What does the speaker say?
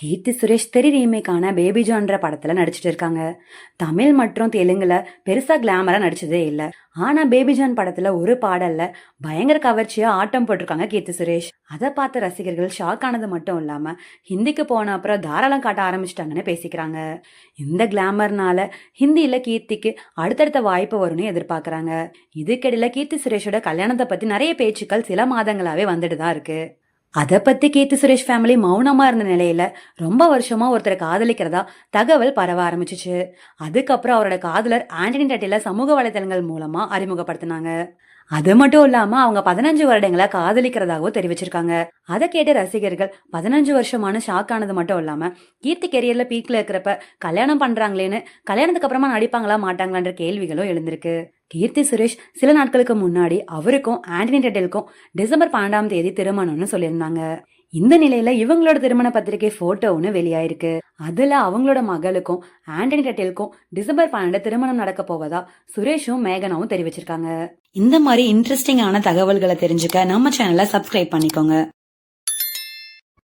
கீர்த்தி சுரேஷ் தெரி ரீமேக்கான பேபி ஜான்ற படத்துல நடிச்சிட்டு இருக்காங்க. தமிழ் மற்றும் தெலுங்குல பெருசா கிளாமரா நடிச்சதே இல்லை. ஆனா பேபி ஜான் படத்துல ஒரு பாடல்ல பயங்கர கவர்ச்சியா ஆட்டம் போட்டிருக்காங்க கீர்த்தி சுரேஷ். அதை பார்த்த ரசிகர்கள் ஷாக் ஆனது மட்டும் இல்லாம ஹிந்திக்கு போன அப்புறம் தாராளம் காட்ட ஆரம்பிச்சிட்டாங்கன்னு பேசிக்கிறாங்க. இந்த கிளாமர்னால ஹிந்தியில கீர்த்திக்கு அடுத்தடுத்த வாய்ப்பு வரும்னு எதிர்பார்க்கறாங்க. இதுக்கிடையில கீர்த்தி சுரேஷோட கல்யாணத்தை பத்தி நிறைய பேச்சுக்கள் சில மாதங்களாவே வந்துட்டு தான் இருக்கு. அதை பத்தி கீர்த்தி சுரேஷ் ஃபேமிலி மௌனமா இருந்த நிலையில ரொம்ப வருஷமா ஒருத்தரை காதலிக்கிறதா தகவல் பரவ ஆரம்பிச்சுச்சு. அதுக்கப்புறம் அவரோட காதலர் ஆண்டனி டட்டில சமூக வலைதளங்கள் மூலமா அறிமுகப்படுத்தினாங்க. அது மட்டும் இல்லாம அவங்க பதினஞ்சு வருடங்களை காதலிக்கிறதாகவும் தெரிவிச்சிருக்காங்க. அதை கேட்ட ரசிகர்கள் பதினஞ்சு வருஷமான ஷாக் ஆனது மட்டும் இல்லாம கீர்த்தி கெரியர்ல பீக்ல இருக்கிறப்ப கல்யாணம் பண்றாங்களேன்னு கல்யாணத்துக்கு அப்புறமா நடிப்பாங்களா மாட்டாங்களான்ற கேள்விகளும் எழுந்திருக்கு. கீர்த்தி சுரேஷ் சில நாட்களுக்கு முன்னாடி அவருக்கும் ஆண்டனி டெட்டலுக்கும் டிசம்பர் பன்னெண்டாம் தேதி திருமணம்னு சொல்லியிருந்தாங்க. இந்த நிலையில இவங்களோட திருமண பத்திரிகை போட்டோ ஒன்று வெளியாயிருக்கு. அதுல அவங்களோட மகளுக்கும் ஆண்டனி டெட்டலுக்கும் டிசம்பர் பன்னெண்டு திருமணம் நடக்க போவதா சுரேஷும் மேகனாவும் தெரிவிச்சிருக்காங்க. இந்த மாதிரி இன்ட்ரெஸ்டிங்கான தகவல்களை தெரிஞ்சுக்க நம்ம சேனலை சப்ஸ்கிரைப் பண்ணிக்கோங்க.